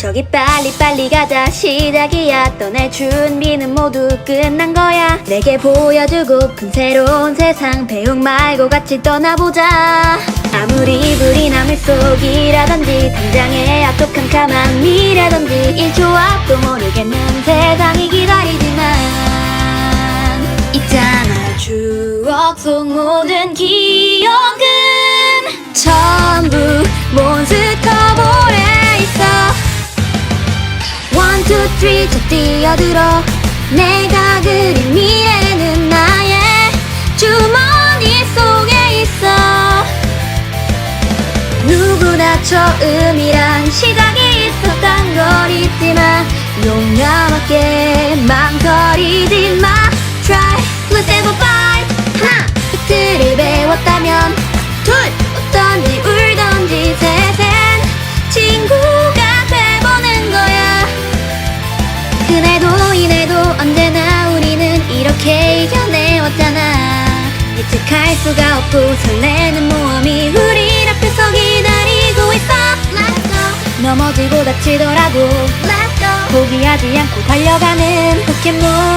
저기 빨리 빨리 가자. 시작이야. 떠날 준비는 모두 끝난 거야. 내게 보여주고픈 새로운 세상. 배웅 말고 같이 떠나보자. 아무리 불이나 물속이라든지 당장의 악독한 가만 미라든지 1초 앞도 모르겠는 세상이 기다리지만 있잖아. 추억 속 모든 기억은 전 저 뛰어들어. 내가 그린 미래는 나의 주머니 속에 있어. 누구나 처음이란 시작이 있었단 걸 잊지마 예측할 수가 없고 설레는 모험이 우리 앞에서 기다리고 있어. Let's go. 넘어지고 다치더라도 Let's go. 포기하지 않고 달려가는 포켓몬